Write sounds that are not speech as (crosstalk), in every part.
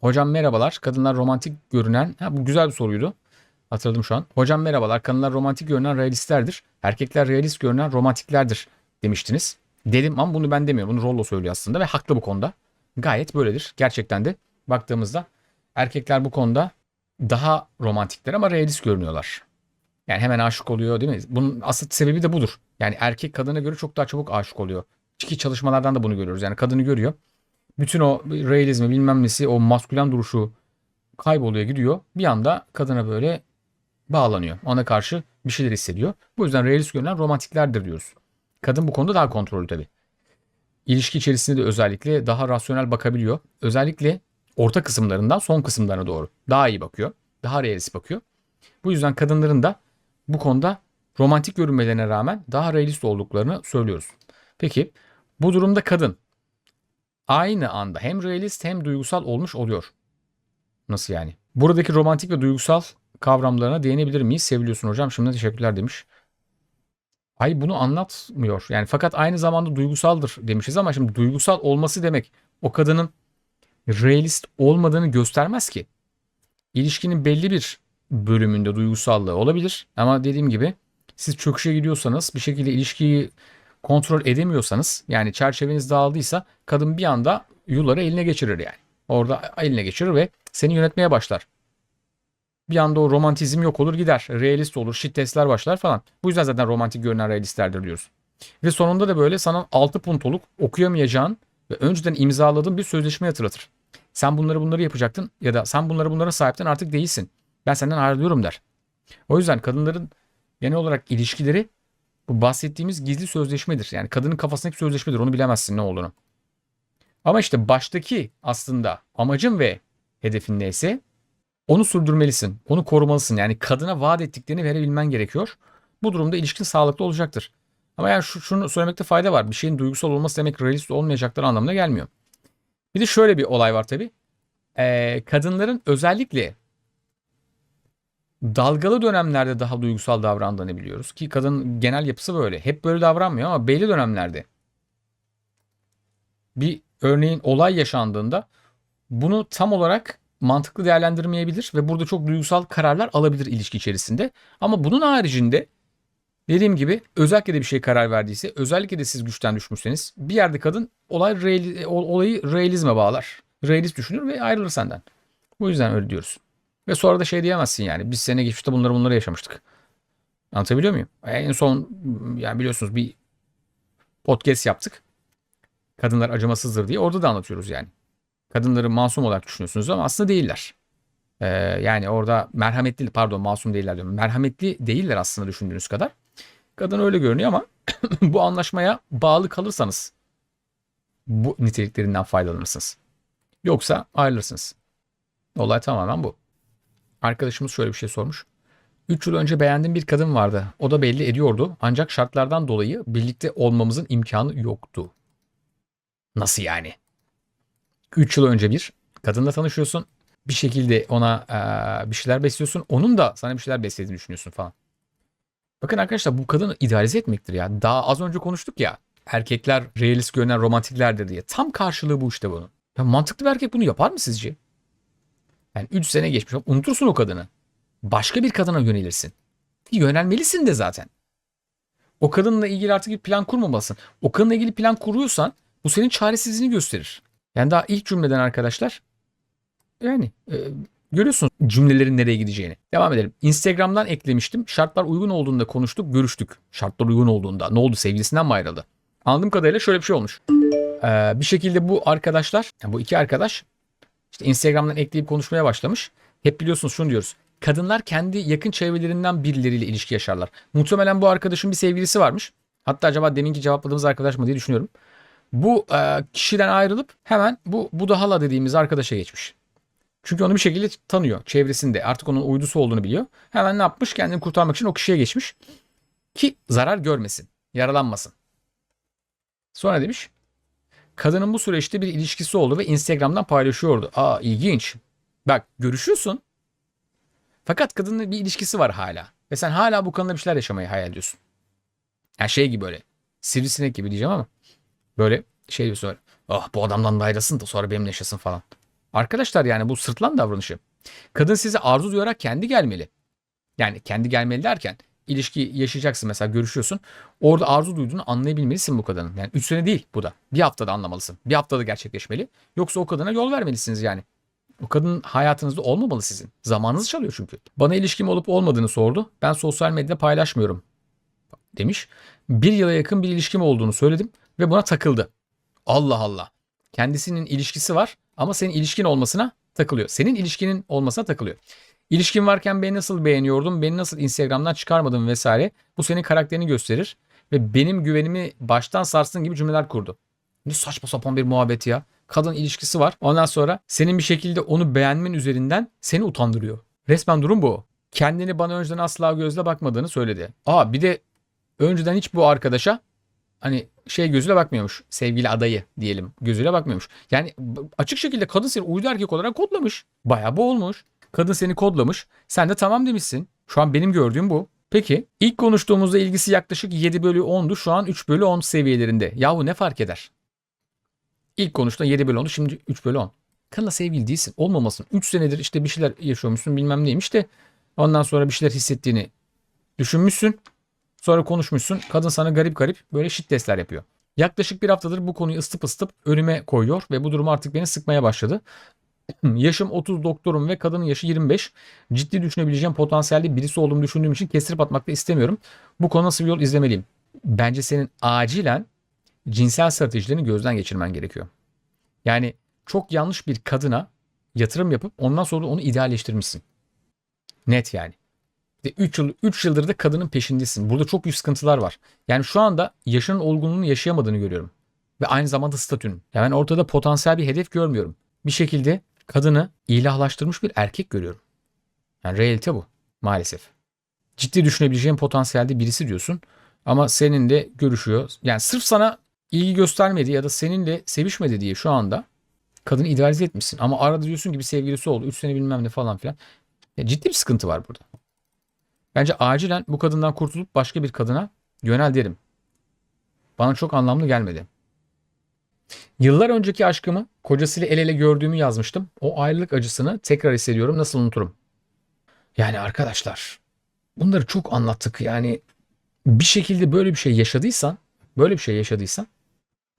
Hocam merhabalar. Kadınlar romantik görünen... Ha, bu güzel bir soruydu. Hatırladım şu an. Hocam merhabalar. Kadınlar romantik görünen realistlerdir. Erkekler realist görünen romantiklerdir demiştiniz. Dedim ama bunu ben demiyorum. Bunu Rollo söylüyor aslında ve haklı bu konuda. Gayet böyledir. Gerçekten de baktığımızda erkekler bu konuda daha romantikler ama realist görünüyorlar. Yani hemen aşık oluyor değil mi? Bunun asıl sebebi de budur. Yani erkek kadına göre çok daha çabuk aşık oluyor. Ki çalışmalardan da bunu görüyoruz. Yani kadını görüyor. Bütün o realizmi bilmem nesi o maskülen duruşu kayboluyor gidiyor. Bir anda kadına böyle bağlanıyor. Ona karşı bir şeyler hissediyor. Bu yüzden realist görünen romantiklerdir diyoruz. Kadın bu konuda daha kontrollü tabii. İlişki içerisinde de özellikle daha rasyonel bakabiliyor. Özellikle orta kısımlarından son kısımlarına doğru daha iyi bakıyor. Daha realist bakıyor. Bu yüzden kadınların da bu konuda romantik görünmelerine rağmen daha realist olduklarını söylüyoruz. Peki bu durumda kadın aynı anda hem realist hem duygusal olmuş oluyor. Nasıl yani? Buradaki romantik ve duygusal kavramlarına değinebilir miyiz? Seviliyorsun hocam. Şimdi teşekkürler demiş. Ay bunu anlatmıyor. Yani fakat aynı zamanda duygusaldır demişiz ama şimdi duygusal olması demek o kadının realist olmadığını göstermez ki. İlişkinin belli bir bölümünde duygusallığı olabilir ama dediğim gibi siz çöküşe gidiyorsanız bir şekilde ilişkiyi kontrol edemiyorsanız yani çerçeveniz dağıldıysa kadın bir anda yuları eline geçirir yani. Orada eline geçirir ve seni yönetmeye başlar. Bir anda o romantizm yok olur gider. Realist olur, şiddetler başlar falan. Bu yüzden zaten romantik görünen realistlerdir diyoruz. Ve sonunda da böyle sana 6 puntoluk okuyamayacağın ve önceden imzaladığın bir sözleşme hatırlatır. Sen bunları bunları yapacaktın ya da sen bunları bunlara sahipten artık değilsin. Ben senden ayrılıyorum der. O yüzden kadınların genel olarak ilişkileri bu bahsettiğimiz gizli sözleşmedir. Yani kadının kafasındaki sözleşmedir. Onu bilemezsin ne olduğunu. Ama işte baştaki aslında amacın ve hedefin neyse onu sürdürmelisin. Onu korumalısın. Yani kadına vaat ettiklerini verebilmen gerekiyor. Bu durumda ilişkin sağlıklı olacaktır. Ama yani şu, şunu söylemekte fayda var. Bir şeyin duygusal olması demek realist olmayacakları anlamına gelmiyor. Bir de şöyle bir olay var tabii. Ee, kadınların özellikle dalgalı dönemlerde daha duygusal davrandığını biliyoruz. Ki kadın genel yapısı böyle. Hep böyle davranmıyor ama belli dönemlerde bir örneğin olay yaşandığında bunu tam olarak mantıklı değerlendirmeyebilir ve burada çok duygusal kararlar alabilir ilişki içerisinde. Ama bunun haricinde dediğim gibi özellikle de bir şey karar verdiyse özellikle de siz güçten düşmüşseniz bir yerde kadın olay real, olayı realizme bağlar. Realist düşünür ve ayrılır senden. Bu yüzden öyle diyoruz. Ve sonra da şey diyemezsin yani biz sene geçmişte bunları bunları yaşamıştık. Anlatabiliyor muyum? En son yani biliyorsunuz bir podcast yaptık. Kadınlar acımasızdır diye orada da anlatıyoruz yani. Kadınları masum olarak düşünüyorsunuz ama aslında değiller. Ee, yani orada merhametli pardon masum değiller diyorum. Merhametli değiller aslında düşündüğünüz kadar. Kadın öyle görünüyor ama (clears throat) bu anlaşmaya bağlı kalırsanız bu niteliklerinden faydalanırsınız. Yoksa ayrılırsınız. Olay tamamen bu. Arkadaşımız şöyle bir şey sormuş. 3 yıl önce beğendiğim bir kadın vardı. O da belli ediyordu. Ancak şartlardan dolayı birlikte olmamızın imkanı yoktu. Nasıl yani? 3 yıl önce bir kadınla tanışıyorsun. Bir şekilde ona e, bir şeyler besliyorsun. Onun da sana bir şeyler beslediğini düşünüyorsun falan. Bakın arkadaşlar bu kadını idealize etmektir ya. Daha az önce konuştuk ya. Erkekler realist görünen romantiklerdir diye. Tam karşılığı bu işte bunun. Ya mantıklı bir erkek bunu yapar mı sizce? Yani 3 sene geçmiş. Unutursun o kadını. Başka bir kadına yönelirsin. Yönelmelisin de zaten. O kadınla ilgili artık bir plan kurmamalısın. O kadınla ilgili plan kuruyorsan bu senin çaresizliğini gösterir. Yani daha ilk cümleden arkadaşlar yani e, görüyorsunuz cümlelerin nereye gideceğini. Devam edelim. Instagram'dan eklemiştim. Şartlar uygun olduğunda konuştuk, görüştük. Şartlar uygun olduğunda. Ne oldu? Sevgilisinden mi ayrıldı? Anladığım kadarıyla şöyle bir şey olmuş. Ee, bir şekilde bu arkadaşlar, yani bu iki arkadaş işte Instagram'dan ekleyip konuşmaya başlamış. Hep biliyorsunuz şunu diyoruz. Kadınlar kendi yakın çevrelerinden birileriyle ilişki yaşarlar. Muhtemelen bu arkadaşın bir sevgilisi varmış. Hatta acaba deminki cevapladığımız arkadaş mı diye düşünüyorum. Bu e, kişiden ayrılıp hemen bu Budahala dediğimiz arkadaşa geçmiş. Çünkü onu bir şekilde tanıyor çevresinde. Artık onun uydusu olduğunu biliyor. Hemen ne yapmış? Kendini kurtarmak için o kişiye geçmiş. Ki zarar görmesin. Yaralanmasın. Sonra demiş. Kadının bu süreçte bir ilişkisi oldu ve Instagram'dan paylaşıyordu. Aa ilginç. Bak görüşüyorsun. Fakat kadının bir ilişkisi var hala. Ve sen hala bu konuda bir şeyler yaşamayı hayal ediyorsun. Yani şey gibi böyle. Sivrisinek gibi diyeceğim ama. Böyle şey diyorsun öyle. Ah bu adamdan da ayrılsın da sonra benimle yaşasın falan. Arkadaşlar yani bu sırtlan davranışı. Kadın size arzu duyarak kendi gelmeli. Yani kendi gelmeli derken ilişki yaşayacaksın mesela görüşüyorsun. Orada arzu duyduğunu anlayabilmelisin bu kadının. Yani 3 sene değil bu da. Bir haftada anlamalısın. Bir haftada gerçekleşmeli. Yoksa o kadına yol vermelisiniz yani. O kadın hayatınızda olmamalı sizin. Zamanınızı çalıyor çünkü. Bana ilişkim olup olmadığını sordu. Ben sosyal medyada paylaşmıyorum demiş. Bir yıla yakın bir ilişkim olduğunu söyledim ve buna takıldı. Allah Allah. Kendisinin ilişkisi var ama senin ilişkin olmasına takılıyor. Senin ilişkinin olmasına takılıyor. İlişkin varken beni nasıl beğeniyordun, beni nasıl Instagram'dan çıkarmadın vesaire. Bu senin karakterini gösterir ve benim güvenimi baştan sarstın gibi cümleler kurdu. Ne saçma sapan bir muhabbet ya. Kadın ilişkisi var. Ondan sonra senin bir şekilde onu beğenmen üzerinden seni utandırıyor. Resmen durum bu. Kendini bana önceden asla gözle bakmadığını söyledi. Aa bir de önceden hiç bu arkadaşa hani şey gözüyle bakmıyormuş. Sevgili adayı diyelim gözüyle bakmıyormuş. Yani açık şekilde kadın seni uydu erkek olarak kodlamış. Bayağı bu olmuş. Kadın seni kodlamış. Sen de tamam demişsin. Şu an benim gördüğüm bu. Peki ilk konuştuğumuzda ilgisi yaklaşık 7 bölü 10'du. Şu an 3 bölü 10 seviyelerinde. Yahu ne fark eder? İlk konuşta 7 bölü 10'du şimdi 3 bölü 10. Kadınla sevgili değilsin. Olmamasın. 3 senedir işte bir şeyler yaşıyormuşsun bilmem neymiş de ondan sonra bir şeyler hissettiğini düşünmüşsün. Sonra konuşmuşsun. Kadın sana garip garip böyle shit testler yapıyor. Yaklaşık bir haftadır bu konuyu ısıtıp ısıtıp önüme koyuyor ve bu durum artık beni sıkmaya başladı. (clears throat) Yaşım 30 doktorum ve kadının yaşı 25. Ciddi düşünebileceğim potansiyelli birisi olduğumu düşündüğüm için kestirip atmak da istemiyorum. Bu konu nasıl bir yol izlemeliyim? Bence senin acilen cinsel stratejilerini gözden geçirmen gerekiyor. Yani çok yanlış bir kadına yatırım yapıp ondan sonra onu idealleştirmişsin. Net yani. 3 yıl 3 yıldır da kadının peşindesin. Burada çok büyük sıkıntılar var. Yani şu anda yaşının olgunluğunu yaşayamadığını görüyorum. Ve aynı zamanda statünün. Yani ortada potansiyel bir hedef görmüyorum. Bir şekilde kadını ilahlaştırmış bir erkek görüyorum. Yani realite bu maalesef. Ciddi düşünebileceğin potansiyelde birisi diyorsun. Ama seninle görüşüyor. Yani sırf sana ilgi göstermedi ya da seninle sevişmedi diye şu anda kadını idealize etmişsin. Ama arada diyorsun ki bir sevgilisi oldu. 3 sene bilmem ne falan filan. Ya ciddi bir sıkıntı var burada. Bence acilen bu kadından kurtulup başka bir kadına yönel derim. Bana çok anlamlı gelmedi. Yıllar önceki aşkımı kocasıyla el ele gördüğümü yazmıştım. O ayrılık acısını tekrar hissediyorum. Nasıl unuturum? Yani arkadaşlar bunları çok anlattık. Yani bir şekilde böyle bir şey yaşadıysan, böyle bir şey yaşadıysan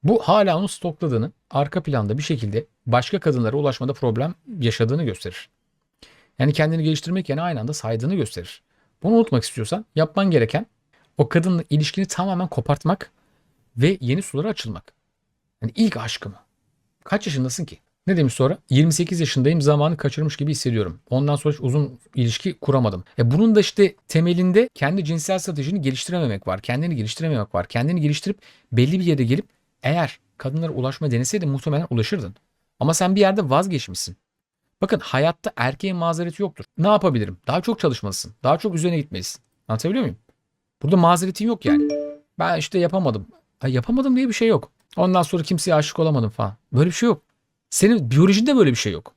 bu hala onu stokladığını, arka planda bir şekilde başka kadınlara ulaşmada problem yaşadığını gösterir. Yani kendini geliştirmek yerine aynı anda saydığını gösterir. Bunu unutmak istiyorsan yapman gereken o kadınla ilişkini tamamen kopartmak ve yeni sulara açılmak. Yani ilk aşkımı. Kaç yaşındasın ki? Ne demiş sonra? 28 yaşındayım zamanı kaçırmış gibi hissediyorum. Ondan sonra uzun ilişki kuramadım. E bunun da işte temelinde kendi cinsel stratejini geliştirememek var. Kendini geliştirememek var. Kendini geliştirip belli bir yere gelip eğer kadınlara ulaşma deneseydin muhtemelen ulaşırdın. Ama sen bir yerde vazgeçmişsin. Bakın hayatta erkeğin mazereti yoktur. Ne yapabilirim? Daha çok çalışmalısın. Daha çok üzerine gitmelisin. Anlatabiliyor muyum? Burada mazeretin yok yani. Ben işte yapamadım. Ha, yapamadım diye bir şey yok. Ondan sonra kimseye aşık olamadım falan. Böyle bir şey yok. Senin biyolojinde böyle bir şey yok.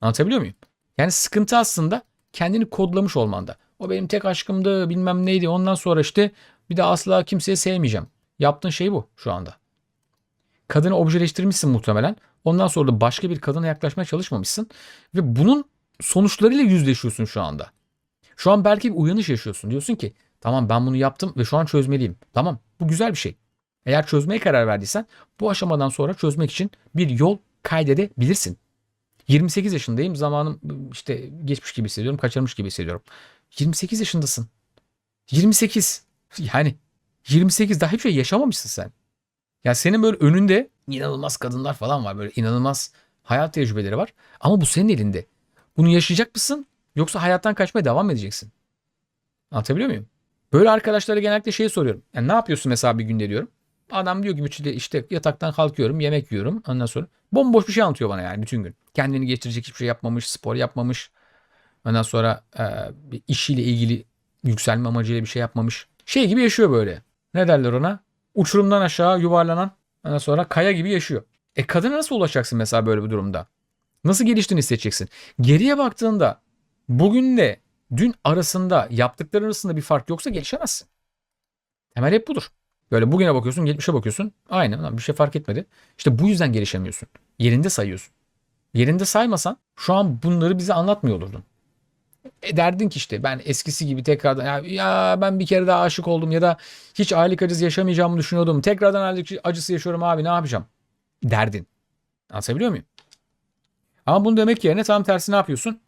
Anlatabiliyor muyum? Yani sıkıntı aslında kendini kodlamış olmanda. O benim tek aşkımdı bilmem neydi. Ondan sonra işte bir de asla kimseye sevmeyeceğim. Yaptığın şey bu şu anda. Kadını objeleştirmişsin muhtemelen. Ondan sonra da başka bir kadına yaklaşmaya çalışmamışsın. Ve bunun sonuçlarıyla yüzleşiyorsun şu anda. Şu an belki bir uyanış yaşıyorsun. Diyorsun ki tamam ben bunu yaptım ve şu an çözmeliyim. Tamam bu güzel bir şey. Eğer çözmeye karar verdiysen bu aşamadan sonra çözmek için bir yol kaydedebilirsin. 28 yaşındayım. Zamanım işte geçmiş gibi hissediyorum. Kaçırmış gibi hissediyorum. 28 yaşındasın. 28. Yani 28 daha hiçbir şey yaşamamışsın sen. Ya senin böyle önünde inanılmaz kadınlar falan var. Böyle inanılmaz hayat tecrübeleri var. Ama bu senin elinde. Bunu yaşayacak mısın? Yoksa hayattan kaçmaya devam edeceksin? Anlatabiliyor muyum? Böyle arkadaşlara genellikle şey soruyorum. Yani ne yapıyorsun mesela bir günde diyorum. Adam diyor ki işte, işte yataktan kalkıyorum, yemek yiyorum. Ondan sonra bomboş bir şey anlatıyor bana yani bütün gün. Kendini geçirecek hiçbir şey yapmamış, spor yapmamış. Ondan sonra e, bir işiyle ilgili yükselme amacıyla bir şey yapmamış. Şey gibi yaşıyor böyle. Ne derler ona? Uçurumdan aşağı yuvarlanan ondan sonra kaya gibi yaşıyor. E kadına nasıl ulaşacaksın mesela böyle bir durumda? Nasıl geliştiğini hissedeceksin? Geriye baktığında bugünle dün arasında yaptıkların arasında bir fark yoksa gelişemezsin. Temel hep budur. Böyle bugüne bakıyorsun, geçmişe bakıyorsun. Aynı bir şey fark etmedi. İşte bu yüzden gelişemiyorsun. Yerinde sayıyorsun. Yerinde saymasan şu an bunları bize anlatmıyor olurdun. E derdin ki işte ben eskisi gibi tekrardan ya, ya ben bir kere daha aşık oldum ya da hiç aylık acısı yaşamayacağımı düşünüyordum. Tekrardan aylık acısı yaşıyorum abi ne yapacağım? Derdin. Anlatabiliyor muyum? Ama bunu demek yerine tam tersi ne yapıyorsun?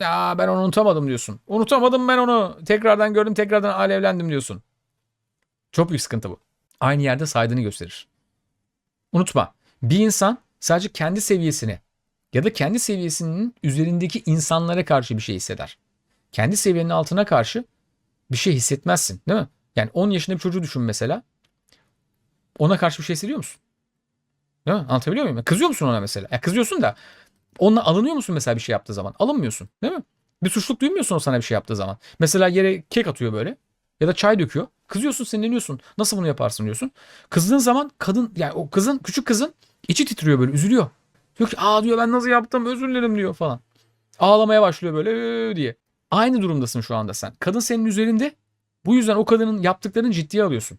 Ya ben onu unutamadım diyorsun. Unutamadım ben onu. Tekrardan gördüm tekrardan alevlendim diyorsun. Çok büyük sıkıntı bu. Aynı yerde saydığını gösterir. Unutma. Bir insan sadece kendi seviyesine ya da kendi seviyesinin üzerindeki insanlara karşı bir şey hisseder. Kendi seviyenin altına karşı bir şey hissetmezsin değil mi? Yani 10 yaşında bir çocuğu düşün mesela. Ona karşı bir şey hissediyor musun? Değil mi? Anlatabiliyor muyum? Kızıyor musun ona mesela? Ya kızıyorsun da onunla alınıyor musun mesela bir şey yaptığı zaman? Alınmıyorsun değil mi? Bir suçluluk duymuyorsun o sana bir şey yaptığı zaman. Mesela yere kek atıyor böyle ya da çay döküyor. Kızıyorsun sinirleniyorsun. Nasıl bunu yaparsın diyorsun. Kızdığın zaman kadın yani o kızın küçük kızın içi titriyor böyle üzülüyor. Diyor ki aa diyor ben nasıl yaptım özür dilerim diyor falan. Ağlamaya başlıyor böyle diye. Aynı durumdasın şu anda sen. Kadın senin üzerinde. Bu yüzden o kadının yaptıklarını ciddiye alıyorsun.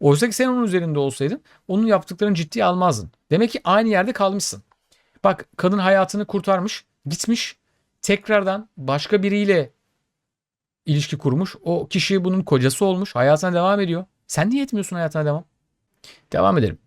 Oysa ki sen onun üzerinde olsaydın onun yaptıklarını ciddiye almazdın. Demek ki aynı yerde kalmışsın. Bak kadın hayatını kurtarmış, gitmiş. Tekrardan başka biriyle ilişki kurmuş. O kişi bunun kocası olmuş. Hayatına devam ediyor. Sen niye etmiyorsun hayatına devam? Devam edelim.